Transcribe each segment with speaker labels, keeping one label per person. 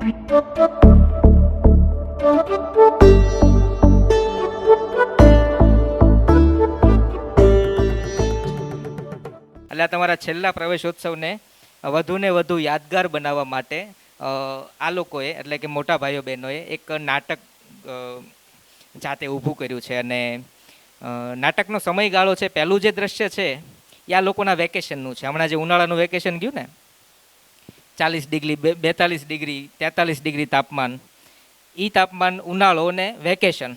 Speaker 1: એટલે તમારા છેલ્લા પ્રવેશોત્સવને વધુને વધુ યાદગાર બનાવવા માટે આ લોકોએ, એટલે કે મોટા ભાઈઓ બહેનોએ એક નાટક જાતે ઊભું કર્યું છે અને નાટકનો સમયગાળો છે, પહેલું જે દ્રશ્ય છે એ આ લોકોના વેકેશનનું છે. હમણાં જે ઉનાળાનું વેકેશન ગયું ને ચાલીસ ડિગ્રી બેતાલીસ ડિગ્રી, તેતાલીસ ડિગ્રી તાપમાન. એ તાપમાન ઉનાળો ને વેકેશન.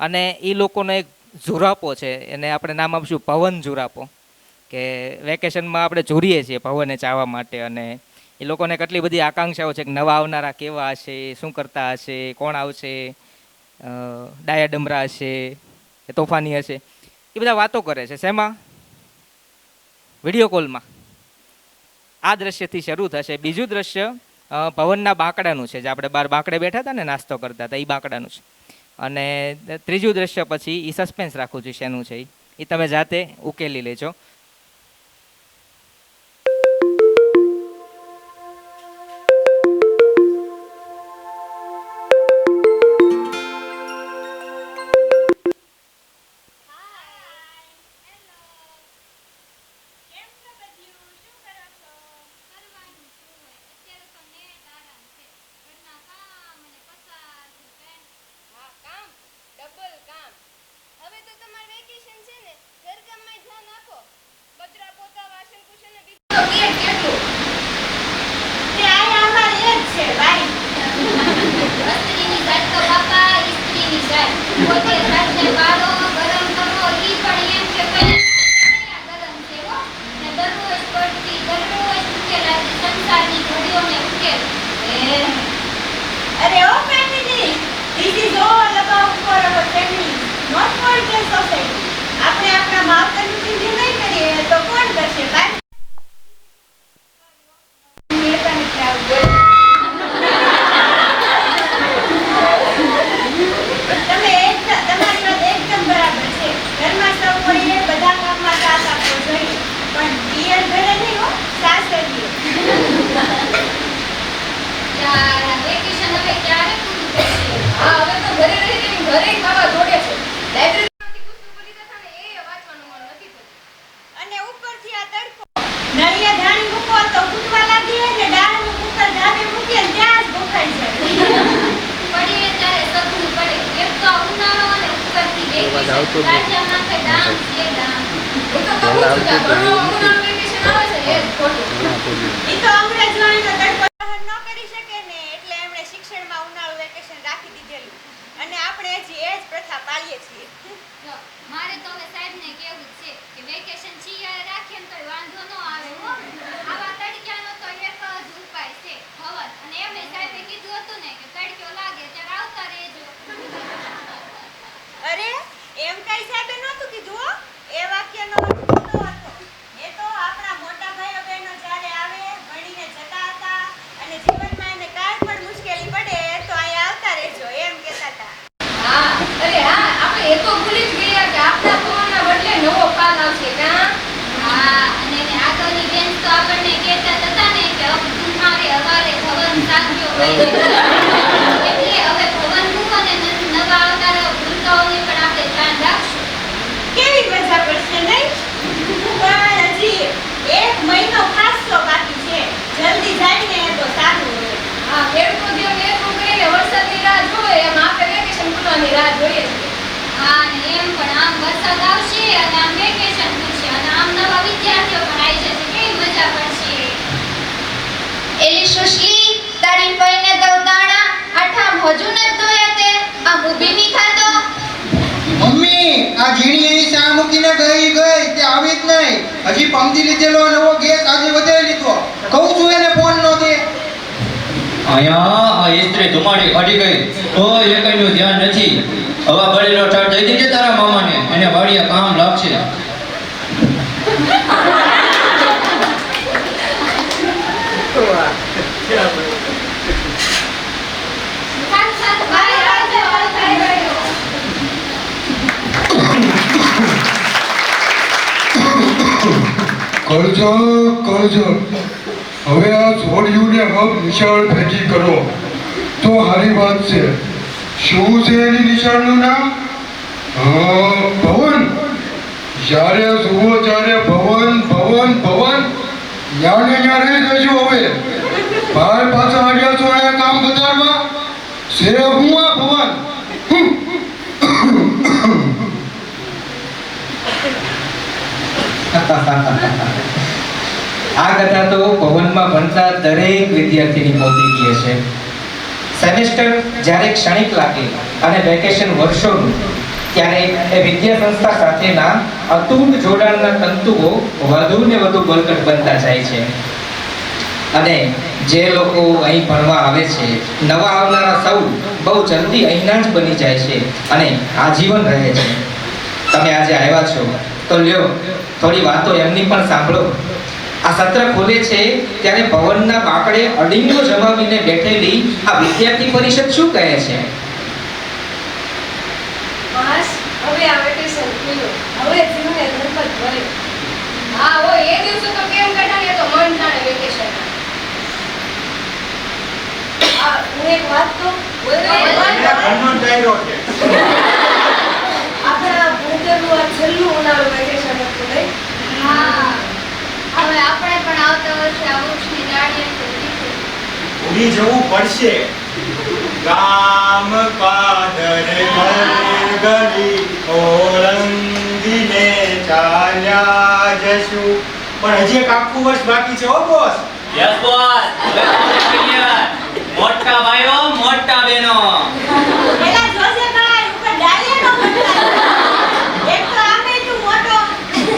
Speaker 1: અને એ લોકોનો એક ઝુરાપો છે, એને આપણે નામ આપશું પવન ઝુરાપો. કે વેકેશનમાં આપણે ઝૂરીએ છીએ પવને ચાવા માટે અને એ લોકોને કેટલી બધી આકાંક્ષાઓ છે કે નવા આવનારા કેવા હશે, શું કરતા હશે, કોણ આવશે ડાયા ડમરા હશે, કે તોફાની હશે. એ બધા વાતો કરે છે. શેમાં? વીડિયો કોલમાં. આ દ્રશ્યથી શરૂ થશે. બીજું દ્રશ્ય પવનના બાંકડાનું છે, જે આપણે બાર બાંકડે બેઠા હતા ને, નાસ્તો કરતા હતા એ બાંકડાનું છે. અને ત્રીજું દ્રશ્ય પછી એ સસ્પેન્સ રાખવું છે શેનું છે એ તમે જાતે ઉકેલી લેજો.
Speaker 2: દરરોજ પડતી દરરોજ ઉકેલ.
Speaker 3: અરે ઓ family this is all about for our family not for the society આપણે આપણા માવતરનું ચીંધ્યું નહીં કરીએ, તો કોણ કરશે? ભાઈ એ પણ એટલે આવું બોલે. તમે એકદમ તમારી વાત એકદમ બરાબર છે ઘરમાં સૌ કોઈએ બધા કામમાં સાથ આપવો જોઈએ પણ પિયર ઘરે નહીં હો સાસરીએ
Speaker 2: યાર આ વેકેશન હવે ક્યારે પૂરું થશે હા હવે તો ઘરે રહી બાબા જોડે છે. લાઇબ્રેરીમાંથી પુસ્તકો લીધા હતા ને એ વાંચવાનું મન નથી થતું.
Speaker 3: અને ઉપરથી આ તડકો. નળિયા ધાણી મૂકો તો ફૂટવા લાગી ને ડાળનું કુકર ધાબે મૂકીએ ત્યાં જ ભૂખાઈ જાય.
Speaker 2: પડીએ ત્યારે સઘળું પડે. એક તો ઉનાળો અને ઉપરથી વેકેશન રાજ્યમાં કે ડાન્સ એ ડાન્સ એ તો કહું છું કે ઘણું ઉનાળુ વેકેશન આવે છે એ જ ખોટું
Speaker 3: ઈ તો અંગ્રેજ વાળીનો તડકો સહન ન કરી શકે ને એટલે એમણે શિક્ષણમાં ઉનાળુ વેકેશન રાખી દીધેલું અને આપણે હજી એ જ પાળીએ છીએ.
Speaker 2: મારે તો હવે સાહેબને કહેવું જ છે કે વેકેશન છીએ રાખીએ તો વાંધો ન આવે હો. આવા તડક્યાનો તો એક જ ઉપાય છે હવન. અને એમને સાહેબે કીધું હતું ને કે તડક્યો લાગે ત્યારે આવતા રહેજો.
Speaker 3: અરે એમ કઈ સાહેબે નહોતું કીધું હો એ વાક્યનો અર્થ ખોટો હતો એ તો આપણા મોટા ભાઈઓ બહેનો જ્યારે આવે ભણીને જતા હતા અને જીવનમાં એને કાંઈ પણ મુશ્કેલી પડે તો અહીંયા આવતા રહેજો એમ કહેતા હતા
Speaker 2: હા અરે હા આપણે એ તો ભૂલી જ ગયા કે આપણા પવનના બદલે નવો પાલ આવશે કાં હા અને એને આગળની બેન તો આપણને કહેતા જ હતા ને કે અબ તુમ્હારે હવારે ભવન સાધ્યો એટલે હવે ભવનનું અને ન- નવા આવનારા ભૂલકાઓની પણ આપણે ધ્યાન રાખશું
Speaker 3: કેવી મજા પડશે નહીં પણ હજી એક મહિનો ખાસો બાકી છે જલ્દી જાય ને તો સારું રહે
Speaker 2: હા ખેડૂતો જેમ એટલું કરીને વરસાદની રાહ જોવે એમ આપણે વેકેશન રાહ જોઈએ. હા અને એમ પણ આમ વરસાદ આવશે અને આમ વેકેશન થશે અને આમ નવા વિદ્યાર્થીઓ પણ આવી જશે. કેવી મજા પડશે.
Speaker 4: એલી સુશલી તારી પૈને દવદાણા આઠામ હજુ ન ધોયા તે. આ ઊભી ની ખાતો.
Speaker 5: મમ્મી આ ઝીણી એવી ચા મૂકીને ગઈ ગઈ? તે આવી જ નહીં. હજી પમદી લીધેલો નવો ગેસ આજે વધારી લીધો. કહું છું એને ફોન નો દે
Speaker 6: અહીંયા ઇસ્ત્રી ધુમાડી ફાટી ગઈ. તો એકઈનું ધ્યાન નથી. હવા બળેલો ઠાર દઈ દીધે તારા મામાને? એને વાળિયા કામ લાગશે.
Speaker 7: કરજો કરજો હવે આ છોડ્યુંને હબ નિશાળ ભેગી કરો. તો સારી વાત છે. શું છે એની નિશાળનું નામ? ભવન. જ્યારે જુઓ ત્યારે ભવન ભવન ભવન. ન્યાને ન્યા રહી જજો હવે. બહાર પાછા આવ્યા છો અહીંયા કામ બજારમાં છે હું આ ભવન. હમ.
Speaker 1: આ કથા તો ભવનમાં ભણતા દરેક વિદ્યાર્થીની મોતી છે. સેમેસ્ટર જ્યારે ક્ષણિક લાગે અને વેકેશન વર્ષોનું, ત્યારે એ વિદ્યા સંસ્થા સાથેના અતૂટ જોડાણના તંતુઓ વધુ ને વધુ બળકટ બનતા જાય છે. અને જે લોકો અહીં ભણવા આવે છે, નવા આવનારા સૌ બહુ જલ્દી અહીંના જ બની જાય છે અને આજીવન રહે છે. તમે આજે આવ્યા છો, તો લ્યો, થોડી વાતો એમની પણ સાંભળો. આ સત્ર ખોલે છે ત્યારે ભવનના બાકડે અડીંગો જમાવીને બેઠેલી આ વિદ્યાર્થી પરિષદ શું કહે છે?
Speaker 8: હવે આવે કે ખુલ્યું હવે જીવને પર ભરે હા ઓ એ દિવસો તો કેમ કાઢાને તો મન જાણે વેકેશન આ હું એક વાત કહું? બોલ. છે આપણા ભૂતેલું આ છેલ્લું ઉનાળુ વેકેશન હતું નહીં
Speaker 2: હા હવે આપણે પણ આવતા વર્ષે
Speaker 9: જવું પડશે. ગામ પાદર ગલી ગલી ઓળંગીને ચાલ્યા જશું. પણ હજી એક આખું વર્ષ બાકી છે ઓ બોસ
Speaker 6: યસ બોસ મોટા ભાઈઓ મોટા બહેનો
Speaker 3: પેલા જોશે ભાઈ ઉપર ડાલે નો બદલાય. એક તો આમે તું મોટો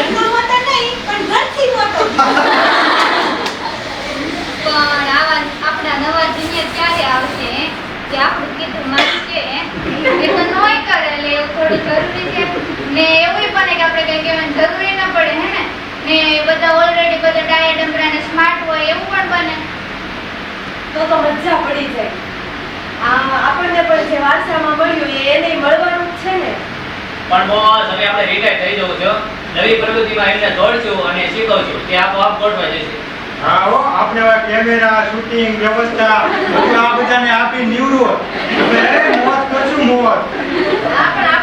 Speaker 3: એટલો મોટો નહીં પણ ઘરથી મોટો
Speaker 2: પણ આવા આપણા નવા જુનિયર ક્યારે આવશે કે આપણું કીધું મારી છે એ તો નોય કરે એટલે એવું થોડું જરૂરી છે. ને એવું પણ કે આપણે કઈ કહેવાની જરૂરી ન પડે હે ને? ને બધા ઓલરેડી બધા ડાયા ડમરા ને સ્માર્ટ હોય એવું પણ બને.
Speaker 3: તો તો મજા પડી જાય. આ આપણને પણ જે વારસામાં મળ્યું એ એને મળવાનું જ છે ને.
Speaker 6: પણ બોસ હવે આપણે રિટાયર થઈ જવું છે નવી પ્રવૃત્તિમાં એમને દોડશું અને શીખવશું તે આપોઆપ ગોઠવાઈ જશે.
Speaker 9: હા હો આપણે હવે કેમેરા શૂટિંગ વ્યવસ્થા બધું આ બધાને આપી નીવડું humor.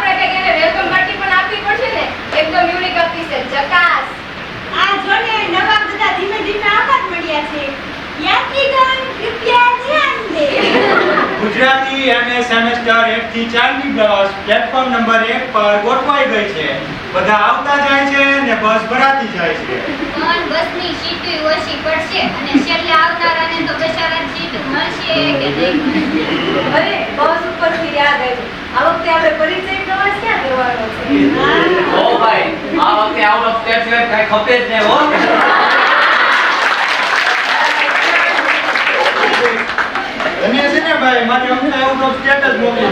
Speaker 9: સેમેસ્ટર 1 થી 4 ની બસ પ્લેટફોર્મ નંબર 1 પર ગોઠવાઈ ગઈ છે. બધા આવતા જાય છે ને બસ ભરાતી જાય છે.
Speaker 2: પણ બસની સીટ ઓછી પડશે અને છેલ્લે આવનારાને તો બેચારા સીટ મળશે કે નહીં?
Speaker 8: અરે બસ ઉપરથી યાદ આવ્યું આ વખતે આપણે પરિચય પ્રવાસ ક્યાં કરવાનો છે?
Speaker 6: ઓ ભાઈ આ વખતે આઉટ ઓફ સ્ટેટ સિવાય કાંઈ ખપે જ નહીં હો
Speaker 9: અને છે ને ભાઈ મારી અમને આઉટ ઓફ સ્ટેટસ મોકલી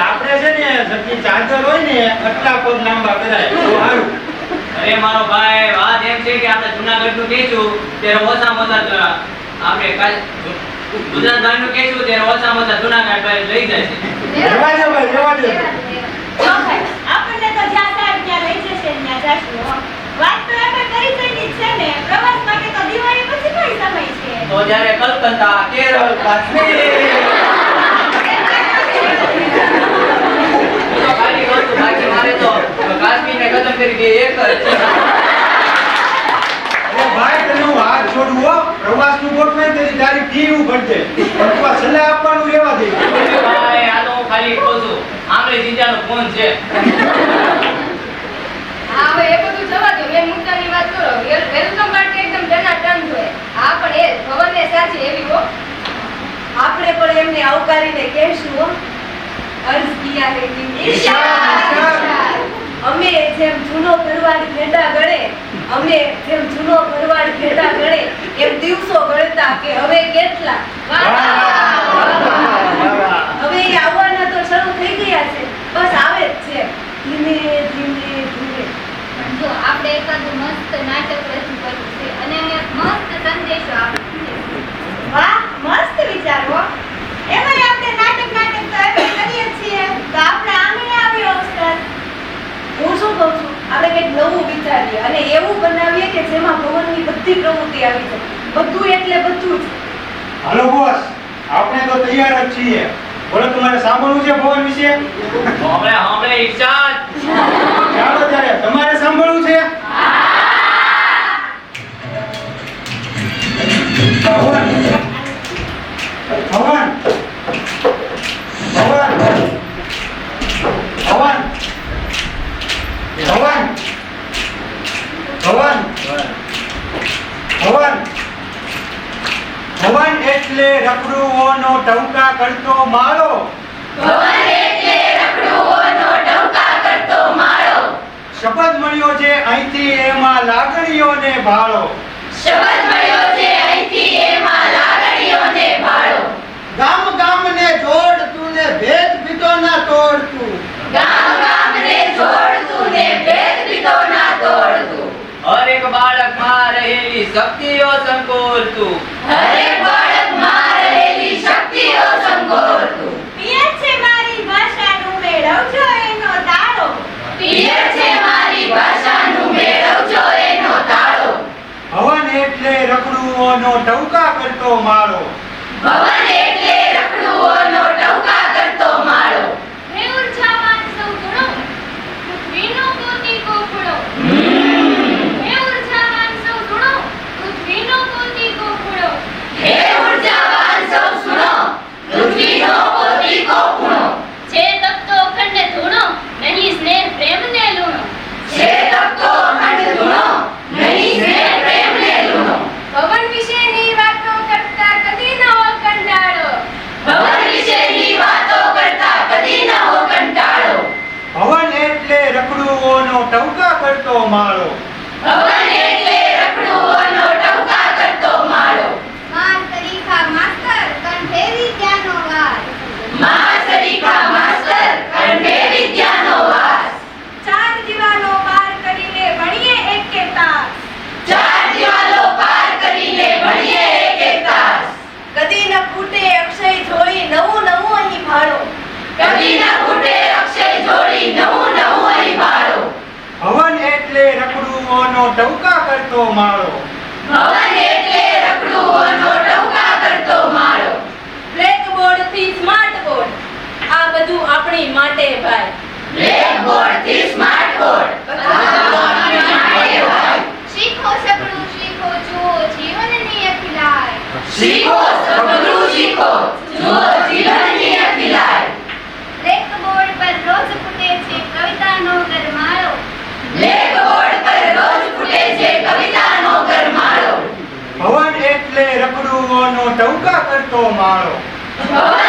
Speaker 9: આપણે છે ને જેટલી ચાદર હોય ને આટલા પગ લાંબા કરાય. તો સારું.
Speaker 6: અરે મારો ભાઈ વાત એમ છે કે આપણે જુનાગઢનું કહીશું ત્યારે ઓછામાં ઓછા આપણે કાલ ગુજરાત બહારનું કહીશું ત્યારે ઓછામાં ઓછા જુનાગઢ ભાઈ લઈ જાય છે.
Speaker 9: રહેવા દે ભાઈ રહેવા દે.
Speaker 3: આપણને તો જ્યાં ત્યાં લઈ જશે ને ત્યાં જાશું વાત તો આપણે પરિચયની છે ને પ્રવાસ માટે તો દિવાળી પછી પણ સમય છે
Speaker 6: તો કલકત્તા કેરળ કાશ્મીર તો ખાલી કહું છું, બાકી મારે તો કાશ્મીરને ખતમ કરી દે એક જ
Speaker 9: ભાઈ તને હું હાથ જોડું હો પ્રવાસનું ગોઠવાય ને તેની તારી ફી હું ભરજે આ સલાહ આપવાનું દે
Speaker 6: ભાઈ આ તો હું ખાલી કહું છું આંગળી જીજાનો ફોન છે
Speaker 8: હા હવે એ બધું જવા દો મેં મુદ્દાની વાત કરો વેલકમ પાર્ટી એકદમ ટના ટન જોઈએ હા પણ એ ભવનને સાચી એવી હો આપણે પણ એમને આવકારીને કહેશું અર્જ કિયા હે કી
Speaker 9: ઈશાન.
Speaker 8: અમે જેમ જૂનો ભરવાડ ભેડા ગણે અમે જેમ જૂનો ભરવાડ ભેડા ગણે એમ દિવસો ગણતા કે હવે કેટલા? હવે આવવાના તો શરૂ થઈ ગયા છે. બસ આવે જ છે. ધીમે
Speaker 2: પણ જો આપણે એકાદું મસ્ત નાટક રજૂ કર્યું છે અને એને મસ્ત સંદેશો આપ્યો
Speaker 3: વાહ મસ્ત વિચાર હો એમાંય આપણે નાટક નાટક તો એમ કરીએ જ છીએ તો આપણે આમે આવ્યો અવસર
Speaker 8: હું શું કહું છું આપણે કંઈક નવું વિચારીએ અને એવું બનાવીએ કે જેમાં ભવનની બધી પ્રવૃત્તિ આવી જાય. બધું એટલે બધું જ.
Speaker 9: હાલો બોસ આપણે તો
Speaker 10: તૈયાર જ છીએ. બોલો તમારે સાંભળવું છે ભવન વિશે?
Speaker 6: હમણે હમણે ઈર્ષાદ
Speaker 10: ચાલો ત્યારે તમારે સાંભળવું છે? મળ્યો છે અહીંથી એમાં લાગણીઓને ભાળો. શબ્દ મળ્યો છે અહીંથી એમાં લાગણીઓને ભાળો.
Speaker 9: ગામ ગામ ને જોડ તું ને
Speaker 6: ભેદ ભીતો ના તોડ
Speaker 2: તું ગામ ગામ ને જોડ તું ને
Speaker 10: ભેદ ભીતો ના તોડ તું હર
Speaker 3: એક બાળકમાં રહેલી શક્તિઓ સંકોલ તું હર એક બાળકમાં રહેલી શક્તિઓ સંકોલ તું પિયર છે મારી ભાષાનું મેળવજો એનો તારો પિયર
Speaker 10: છે એટલે રખડુઓનો ટવકા કરતો
Speaker 11: મારો
Speaker 2: ભવન
Speaker 10: માર tomorrow.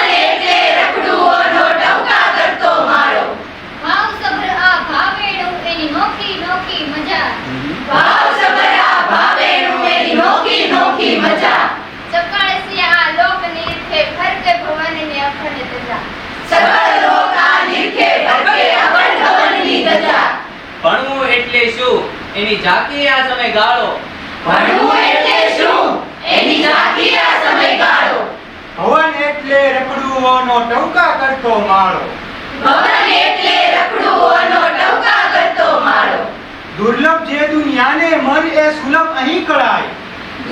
Speaker 10: રખડુઓનો ટવકા કરતો માળો. ભવન એટલે રખડુઓનો ટવકા કરતો માળો.
Speaker 6: દુર્લભ જે
Speaker 10: દુનિયાને મન એ સુલભ અહીં કળાય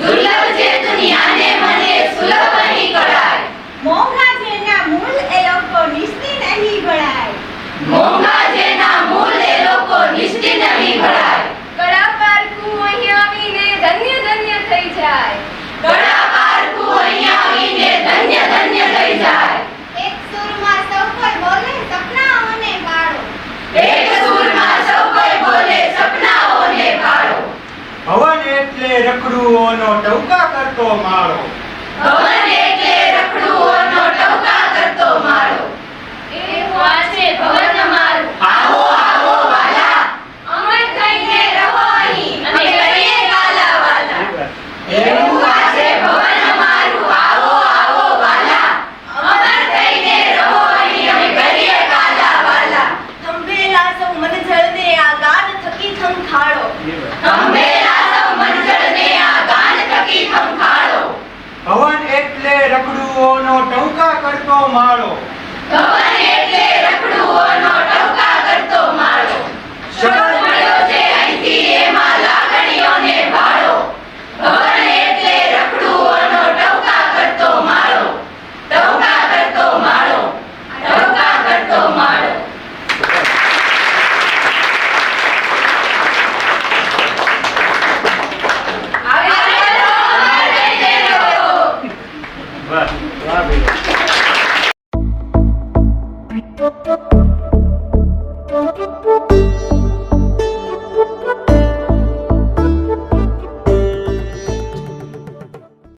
Speaker 10: દુર્લભ જે દુનિયાને મન એ સુલભ અહીં કળાય
Speaker 2: મોંઘા જેના મૂળ એ લોકો નિષ્ઠી નહીં ભળાય
Speaker 10: મોંઘા જેના મૂળ
Speaker 3: એ લોકો નિષ્ઠી નહીં ભળાય કળાકાર કુ અહીં આવીને ધન્ય ધન્ય
Speaker 2: થઈ જાય. કળાકાર કુ અહીં આવીને ધન્ય ધન્ય
Speaker 10: થઈ જાય. ચક્રુઓનો ટૌકા કરતો
Speaker 2: મારો